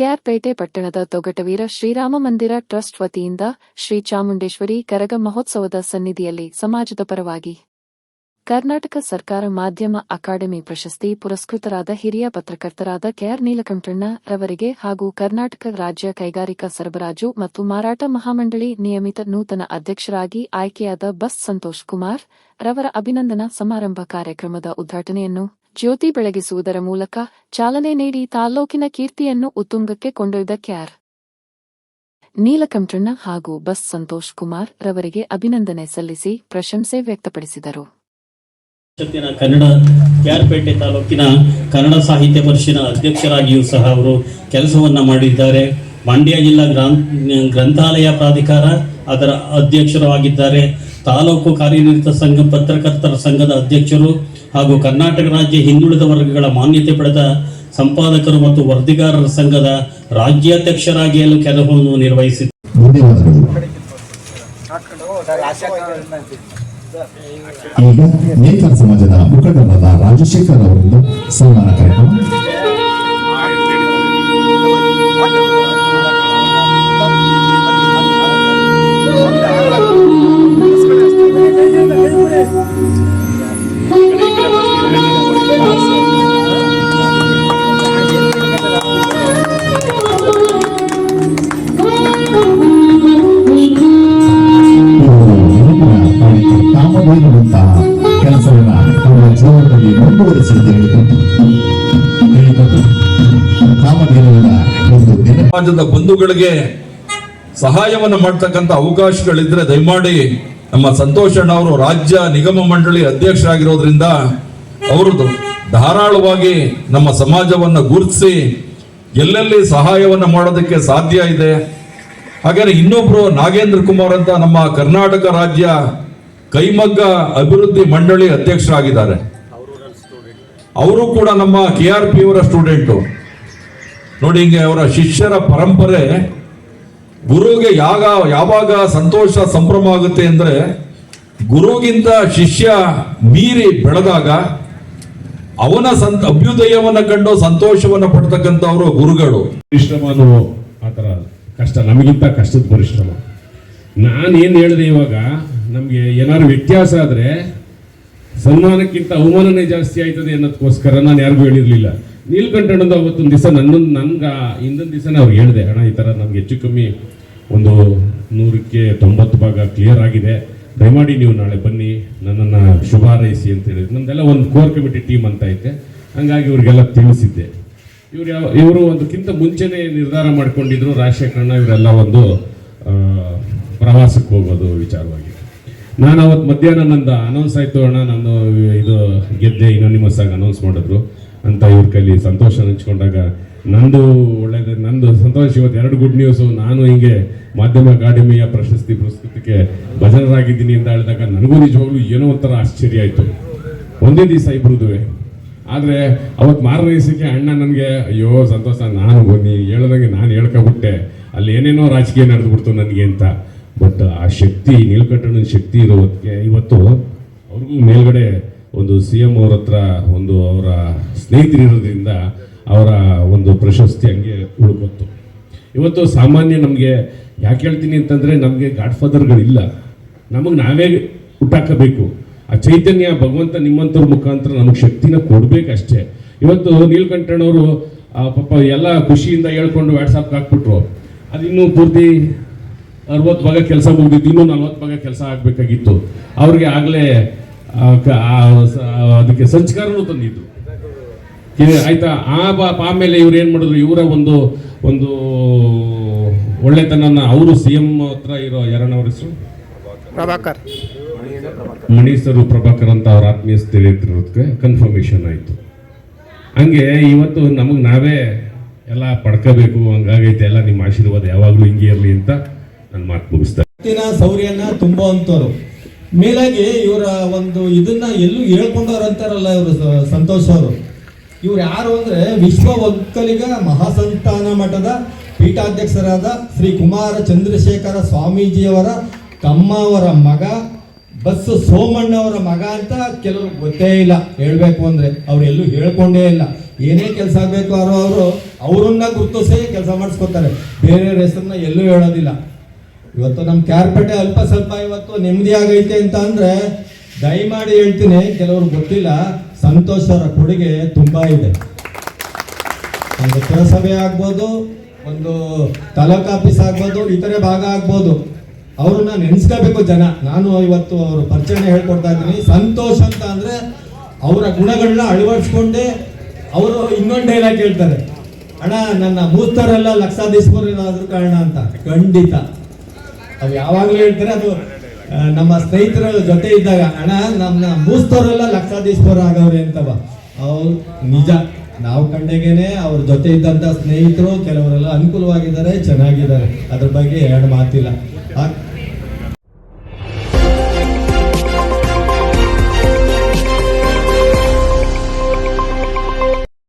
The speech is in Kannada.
ಕೆಆರ್ಪೇಟೆ ಪಟ್ಟಣದ ತೊಗಟವೀರ ಶ್ರೀರಾಮ ಮಂದಿರ ಟ್ರಸ್ಟ್ ವತಿಯಿಂದ ಶ್ರೀ ಚಾಮುಂಡೇಶ್ವರಿ ಕರಗ ಮಹೋತ್ಸವದ ಸನ್ನಿಧಿಯಲ್ಲಿ ಸಮಾಜದ ಪರವಾಗಿ ಕರ್ನಾಟಕ ಸರ್ಕಾರ ಮಾಧ್ಯಮ ಅಕಾಡೆಮಿ ಪ್ರಶಸ್ತಿ ಪುರಸ್ಕೃತರಾದ ಹಿರಿಯ ಪತ್ರಕರ್ತರಾದ ಕೆಆರ್ ನೀಲಕಂಠಣ್ಣ ರವರಿಗೆ ಹಾಗೂ ಕರ್ನಾಟಕ ರಾಜ್ಯ ಕೈಗಾರಿಕಾ ಸರಬರಾಜು ಮತ್ತು ಮಾರಾಟ ಮಹಾಮಂಡಳಿ ನಿಯಮಿತ ನೂತನ ಅಧ್ಯಕ್ಷರಾಗಿ ಆಯ್ಕೆಯಾದ ಬಸ್ ಸಂತೋಷ್ ಕುಮಾರ್ ರವರ ಅಭಿನಂದನಾ ಸಮಾರಂಭ ಕಾರ್ಯಕ್ರಮದ ಉದ್ಘಾಟನೆಯನ್ನು ಜ್ಯೋತಿ ಬೆಳಗಿಸುವುದರ ಮೂಲಕ ಚಾಲನೆ ನೀಡಿ ತಾಲ್ಲೂಕಿನ ಕೀರ್ತಿಯನ್ನು ಉತ್ತುಂಗಕ್ಕೆ ಕೊಂಡೊಯ್ದ ಕ್ಯಾರ್ ನೀಲಕಂಠಣ್ಣ ಹಾಗೂ ಬಸ್ ಸಂತೋಷ್ ಕುಮಾರ್ ರವರಿಗೆ ಅಭಿನಂದನೆ ಸಲ್ಲಿಸಿ ಪ್ರಶಂಸೆ ವ್ಯಕ್ತಪಡಿಸಿದರು. ಕನ್ನಡ ಕ್ಯಾರ್ಪೇಟೆ ತಾಲೂಕಿನ ಕನ್ನಡ ಸಾಹಿತ್ಯ ಪರಿಷತ್ತಿನ ಅಧ್ಯಕ್ಷರಾಗಿಯೂ ಸಹ ಅವರು ಕೆಲಸವನ್ನ ಮಾಡಿದ್ದಾರೆ. ಮಂಡ್ಯ ಜಿಲ್ಲಾ ಗ್ರಾಂ, ಗ್ರಂಥಾಲಯ ಪ್ರಾಧಿಕಾರ ಅದರ ಅಧ್ಯಕ್ಷರು ಆಗಿದ್ದಾರೆ. ತಾಲೂಕು ಕಾರ್ಯನಿರತ ಸಂಘ, ಪತ್ರಕರ್ತರ ಸಂಘದ ಅಧ್ಯಕ್ಷರು ಹಾಗೂ ಕರ್ನಾಟಕ ರಾಜ್ಯ ಹಿಂದುಳಿದ ವರ್ಗಗಳ ಮಾನ್ಯತೆ ಪಡೆದ ಸಂಪಾದಕರು ಮತ್ತು ವರದಿಗಾರರ ಸಂಘದ ರಾಜ್ಯಾಧ್ಯಕ್ಷರಾಗಿಯಲು ಕೆಲಸವನ್ನು ನಿರ್ವಹಿಸಿದರು ಧನ್ಯವಾದಗಳು ಈಗ ನೇಕಾರ ಸಮಾಜದ ಮುಖಂಡರಾದ ರಾಜಶೇಖರ್ ಅವರಿಂದ ಸನ್ಮಾನ ಕಾರ್ಯಕ್ರಮ. ಇವರು ಸಮಾಜದ ಬಂಧುಗಳಿಗೆ ಸಹಾಯವನ್ನು ಮಾಡ್ತಕ್ಕಂಥ ಅವಕಾಶಗಳಿದ್ರೆ ದಯಮಾಡಿ ನಮ್ಮ ಸಂತೋಷಣ್ಣ ಅವರು ರಾಜ್ಯ ನಿಗಮ ಮಂಡಳಿ ಅಧ್ಯಕ್ಷರಾಗಿರೋದ್ರಿಂದ ಅವರು ಧಾರಾಳವಾಗಿ ನಮ್ಮ ಸಮಾಜವನ್ನು ಗುರುತಿಸಿ ಎಲ್ಲೆಲ್ಲಿ ಸಹಾಯವನ್ನು ಮಾಡೋದಕ್ಕೆ ಸಾಧ್ಯ ಇದೆ. ಹಾಗೆ ಇನ್ನೊಬ್ರು ನಾಗೇಂದ್ರ ಕುಮಾರ್ ಅಂತ ನಮ್ಮ ಕರ್ನಾಟಕ ರಾಜ್ಯ ಕೈಮಗ್ಗ ಅಭಿವೃದ್ಧಿ ಮಂಡಳಿ ಅಧ್ಯಕ್ಷರಾಗಿದ್ದಾರೆ. ಅವರು ಕೂಡ ನಮ್ಮ ಕೆ ಆರ್ ಪಿ ಅವರ ಸ್ಟೂಡೆಂಟು ನೋಡಿ ಹಿಂಗೆ ಅವರ ಶಿಷ್ಯರ ಪರಂಪರೆ ಗುರುಗೆ ಯಾಗ, ಯಾವಾಗ ಸಂತೋಷ, ಸಂಭ್ರಮ ಆಗುತ್ತೆ ಅಂದರೆ ಗುರುಗಿಂತ ಶಿಷ್ಯ ಮೀರಿ ಬೆಳೆದಾಗ ಅವನ ಸಂತ ಅಭ್ಯುದಯವನ್ನು ಕಂಡು ಸಂತೋಷವನ್ನು ಪಡ್ತಕ್ಕಂಥವರು ಗುರುಗಳು. ಪರಿಶ್ರಮನು ಆ ಥರ ಕಷ್ಟ, ನಮಗಿಂತ ಕಷ್ಟದ ಪರಿಶ್ರಮ. ನಾನು ಏನು ಹೇಳಿದೆ ಇವಾಗ, ನಮಗೆ ಏನಾದ್ರು ವ್ಯತ್ಯಾಸ ಆದರೆ ಸನ್ಮಾನಕ್ಕಿಂತ ಅವಮಾನನೇ ಜಾಸ್ತಿ ಆಯ್ತದೆ ಅನ್ನೋದಕ್ಕೋಸ್ಕರ ನಾನು ಯಾರಿಗೂ ಹೇಳಿರಲಿಲ್ಲ. ನೀಲ್ಕಂಠಣ್ಣಂದು ಅವತ್ತೊಂದು ದಿವಸ ನನ್ನೊಂದು ನನ್ಗೆ ಹಿಂದಿನ ದಿವಸನೇ ಅವ್ರು ಹೇಳಿದೆ, ಅಣ್ಣ, ಈ ಥರ ನಮ್ಗೆ ಹೆಚ್ಚು ಕಮ್ಮಿ ಒಂದು ನೂರಕ್ಕೆ ತೊಂಬತ್ತು ಭಾಗ ಕ್ಲಿಯರ್ ಆಗಿದೆ. ದಯಮಾಡಿ ನೀವು ನಾಳೆ ಬನ್ನಿ, ನನ್ನನ್ನು ಶುಭ ಹಾರೈಸಿ ಅಂತ ಹೇಳಿದ್ರು. ನಮ್ದೆಲ್ಲ ಒಂದು ಕೋರ್ ಕಮಿಟಿ ಟೀಮ್ ಅಂತ ಐತೆ. ಹಂಗಾಗಿ ಇವ್ರಿಗೆಲ್ಲ ತಿಳಿಸಿದ್ದೆ. ಇವ್ರು ಯಾವ, ಇವರು ಒಂದಕ್ಕಿಂತ ಮುಂಚೆನೆ ನಿರ್ಧಾರ ಮಾಡ್ಕೊಂಡಿದ್ರು. ರಾಜಶೇಖರಣ್ಣ, ಇವರೆಲ್ಲ ಒಂದು ಪ್ರವಾಸಕ್ಕೆ ಹೋಗೋದು ವಿಚಾರವಾಗಿ. ನಾನು ಅವತ್ತು ಮಧ್ಯಾಹ್ನ ನಂದು ಅನೌನ್ಸ್ ಆಯಿತು ಅಣ್ಣ, ನಾನು ಇದು ಗೆದ್ದೆ ಇನೋನಿಮಸ್ ಆಗಿ ಅನೌನ್ಸ್ ಮಾಡಿದ್ರು. ಅಂತ ಇವ್ರ ಕೈಲಿ ಸಂತೋಷ ಹಂಚ್ಕೊಂಡಾಗ ನಂದು ಒಳ್ಳೇದು, ನಂದು ಸಂತೋಷ ಇವತ್ತು ಎರಡು ಗುಡ್ ನ್ಯೂಸು ನಾನು ಹಿಂಗೆ ಮಾಧ್ಯಮ ಅಕಾಡೆಮಿಯ ಪ್ರಶಸ್ತಿ ಪುರಸ್ಕೃತಕ್ಕೆ ಭಜನರಾಗಿದ್ದೀನಿ ಅಂತ ಹೇಳಿದಾಗ ನನಗೂ ನಿಜವಾಗ್ಲೂ ಏನೋ ಒಂಥರ ಆಶ್ಚರ್ಯ ಆಯಿತು. ಒಂದೇ ದಿವಸ ಇಬ್ಬರದುವೆ ಆದರೆ ಅವತ್ತು ಮಾರನೇ ದಿವಸಕ್ಕೆ ಅಣ್ಣ ನನಗೆ, ಅಯ್ಯೋ, ಸಂತೋಷ, ನಾನು ನೀ ಹೇಳ್ದಂಗೆ ನಾನು ಹೇಳ್ಕೊಬಿಟ್ಟೆ. ಅಲ್ಲಿ ಏನೇನೋ ರಾಜಕೀಯ ನಡೆದ್ಬಿಡ್ತು ನನಗೆ ಅಂತ. ಬಟ್ ಆ ಶಕ್ತಿ, ನೀಲಕಂಠಣ್ಣನ ಶಕ್ತಿ ಇರೋದಕ್ಕೆ ಇವತ್ತು ಅವ್ರಿಗೂ ಮೇಲ್ಗಡೆ ಒಂದು ಸಿ ಎಂ ಅವ್ರ ಹತ್ರ ಒಂದು ಅವರ ಸ್ನೇಹಿತರಿರೋದ್ರಿಂದ ಅವರ ಒಂದು ಪ್ರಶಸ್ತಿ ಹಂಗೆ ಉಳ್ಕೊತ್ತು. ಇವತ್ತು ಸಾಮಾನ್ಯ ನಮಗೆ ಯಾಕೆ ಹೇಳ್ತೀನಿ ಅಂತಂದರೆ ನಮಗೆ ಗಾಡ್ ಫಾದರ್ಗಳಿಲ್ಲ ನಮಗೆ ನಾವೇ ಹುಟ್ಟಾಕಬೇಕು ಆ ಚೈತನ್ಯ, ಭಗವಂತ ನಿಮ್ಮಂಥವ್ರ ಮುಖಾಂತರ ನಮಗೆ ಶಕ್ತಿನ ಕೊಡಬೇಕಷ್ಟೇ. ಇವತ್ತು ನೀಲ್ಕಂಠಣ್ಣವರು ಪಾಪ ಎಲ್ಲ ಖುಷಿಯಿಂದ ಹೇಳ್ಕೊಂಡು ವಾಟ್ಸಪ್ಗೆ ಹಾಕ್ಬಿಟ್ರು. ಅದಿನ್ನೂ ಪೂರ್ತಿ ಅರವತ್ತು ಭಾಗ ಕೆಲಸ ಮುಗಿದಿತ್ತು ಇನ್ನೂ ನಲ್ವತ್ತು ಭಾಗ ಕೆಲಸ ಆಗಬೇಕಾಗಿತ್ತು. ಅವ್ರಿಗೆ ಆಗಲೇ ಅದಕ್ಕೆ ಸಂಸ್ಕಾರನೂ ತಂದಿದ್ದು. ಆಯ್ತಾ? ಆ ಬಾ- ಆಮೇಲೆ ಇವ್ರು ಏನು ಮಾಡಿದ್ರು? ಇವರ ಒಂದು ಒಂದು ಒಳ್ಳೆತನನ ಅವರು ಸಿ ಎಂ ಹತ್ರ ಇರೋ ಯಾರಣ್ಣವ್ರ ಹೆಸರು? ಪ್ರಭಾಕರ್. ಮಣೀಸರು ಪ್ರಭಾಕರ್ ಅಂತ ಅವ್ರ ಆತ್ಮೀಯ ಸ್ನೇಹಿತರೋದಕ್ಕೆ ಕನ್ಫರ್ಮೇಷನ್ ಆಯಿತು. ಹಂಗೆ ಇವತ್ತು ನಮಗೆ ನಾವೇ ಎಲ್ಲ ಪಡ್ಕೋಬೇಕು ಹಂಗಾಗೈತೆ ಎಲ್ಲ ನಿಮ್ಮ ಆಶೀರ್ವಾದ ಯಾವಾಗಲೂ ಹಿಂಗೆ ಇರಲಿ ಅಂತ ನಾನು ಮಾತು ಶಕ್ತಿನ ಶೌರ್ಯನ ತುಂಬುವಂತವ್ರು ಮೇಲಾಗಿ ಇವರ ಒಂದು ಇದನ್ನ ಎಲ್ಲೂ ಹೇಳ್ಕೊಂಡವ್ರು ಅಂತಾರಲ್ಲ ಇವರು ಸಂತೋಷ್ ಅವರು. ಇವ್ರು ಯಾರು ಅಂದ್ರೆ ವಿಶ್ವ ಒಕ್ಕಲಿಗ ಮಹಾಸಂತಾನ ಮಠದ ಪೀಠಾಧ್ಯಕ್ಷರಾದ ಶ್ರೀ ಕುಮಾರ ಚಂದ್ರಶೇಖರ ಸ್ವಾಮೀಜಿಯವರ ತಮ್ಮವರ ಮಗ ಬಸ್ ಸೋಮಣ್ಣವರ ಮಗ ಅಂತ ಕೆಲವ್ರಿಗೆ ಗೊತ್ತೇ ಇಲ್ಲ. ಹೇಳ್ಬೇಕು ಅಂದ್ರೆ ಅವ್ರು ಎಲ್ಲೂ ಹೇಳ್ಕೊಂಡೇ ಇಲ್ಲ. ಏನೇ ಕೆಲಸ ಆಗ್ಬೇಕು ಅವರು ಅವರು ಅವರನ್ನ ಗುರುತಿಸಿ ಕೆಲಸ ಮಾಡಿಸ್ಕೊತಾರೆ. ಬೇರೆಯವ್ರ ಹೆಸರನ್ನ ಎಲ್ಲೂ ಹೇಳೋದಿಲ್ಲ. ಇವತ್ತು ನಮ್ಮ ಕ್ಯಾರ್ಪೇಟೆ ಅಲ್ಪ ಸ್ವಲ್ಪ ಇವತ್ತು ನೆಮ್ಮದಿ ಆಗೈತೆ ಅಂತ ಅಂದ್ರೆ ದಯಮಾಡಿ ಹೇಳ್ತೀನಿ, ಕೆಲವರು ಗೊತ್ತಿಲ್ಲ, ಸಂತೋಷ್ ಅವರ ಕೊಡುಗೆ ತುಂಬಾ ಇದೆ. ಒಂದು ಪುರಸಭೆ ಆಗ್ಬೋದು, ಒಂದು ತಾಲೂಕ್ ಆಫೀಸ್ ಆಗ್ಬೋದು, ಇತರೆ ಭಾಗ ಆಗ್ಬೋದು. ಅವ್ರನ್ನ ನೆನೆಸ್ಕೋಬೇಕು ಜನ. ನಾನು ಇವತ್ತು ಅವರು ಪರಿಚಯ ಹೇಳ್ಕೊಡ್ತಾ ಇದ್ದೀನಿ. ಸಂತೋಷ್ ಅಂತ ಅಂದ್ರೆ ಅವರ ಗುಣಗಳನ್ನ ಅಳವಡಿಸ್ಕೊಂಡೆ ಅವರು ಇನ್ನೊಂದು ಡೈಲಾಗ್ ಹೇಳ್ತಾರೆ ಅಣ್ಣ, ನನ್ನ ಮೂರ್ತರೆಲ್ಲ ಲಕ್ಷಾಧೀಶ್ವರನಾದ್ರೂ ಕಾರಣ ಅಂತ. ಖಂಡಿತ. ಅವು ಯಾವಾಗಲೂ ಹೇಳ್ತಾರೆ ಅದು ನಮ್ಮ ಸ್ನೇಹಿತರ ಜೊತೆ ಇದ್ದಾಗ, ಅಣ್ಣ ನಮ್ಮ ಮೂಸ್ತವರೆಲ್ಲ ಲಕ್ಷಾಧೀಶ್ವರ ಆಗವ್ರೆ ಅಂತವ ಅವ್ರು, ನಿಜ, ನಾವು ಕಂಡಾಗೇನೆ ಅವ್ರ ಜೊತೆ ಇದ್ದಂತ ಸ್ನೇಹಿತರು ಕೆಲವರೆಲ್ಲ ಅನುಕೂಲವಾಗಿದ್ದಾರೆ, ಚೆನ್ನಾಗಿದ್ದಾರೆ. ಅದ್ರ ಬಗ್ಗೆ ಎರಡು ಮಾತಿಲ್ಲ.